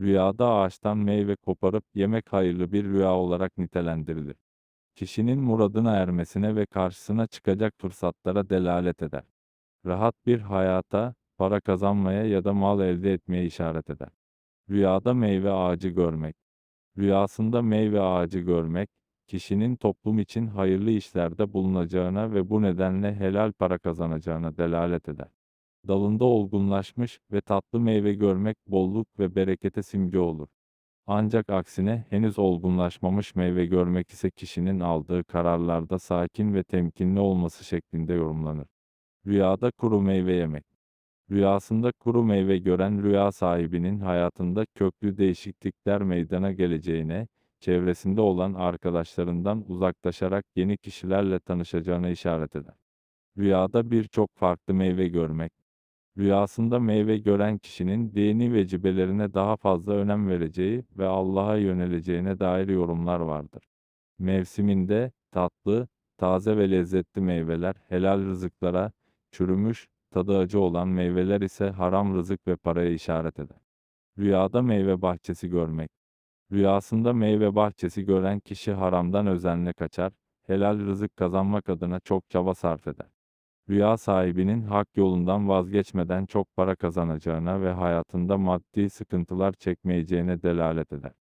Rüyada ağaçtan meyve koparıp yemek hayırlı bir rüya olarak nitelendirilir. Kişinin muradına ermesine ve karşısına çıkacak fırsatlara delalet eder. Rahat bir hayata, para kazanmaya ya da mal elde etmeye işaret eder. Rüyada meyve ağacı görmek. Rüyasında meyve ağacı görmek, kişinin toplum için hayırlı işlerde bulunacağına ve bu nedenle helal para kazanacağına delalet eder. Dalında olgunlaşmış ve tatlı meyve görmek bolluk ve berekete simge olur. Ancak aksine henüz olgunlaşmamış meyve görmek ise kişinin aldığı kararlarda sakin ve temkinli olması şeklinde yorumlanır. Rüyada kuru meyve yemek. Rüyasında kuru meyve gören rüya sahibinin hayatında köklü değişiklikler meydana geleceğine, çevresinde olan arkadaşlarından uzaklaşarak yeni kişilerle tanışacağına işaret eder. Rüyada birçok farklı meyve görmek. Rüyasında meyve gören kişinin dini vecibelerine daha fazla önem vereceği ve Allah'a yöneleceğine dair yorumlar vardır. Mevsiminde tatlı, taze ve lezzetli meyveler helal rızıklara, çürümüş, tadı acı olan meyveler ise haram rızık ve paraya işaret eder. Rüyada meyve bahçesi görmek. Rüyasında meyve bahçesi gören kişi haramdan özenle kaçar, helal rızık kazanmak adına çok çaba sarf eder. Rüya sahibinin hak yolundan vazgeçmeden çok para kazanacağına ve hayatında maddi sıkıntılar çekmeyeceğine delalet eder.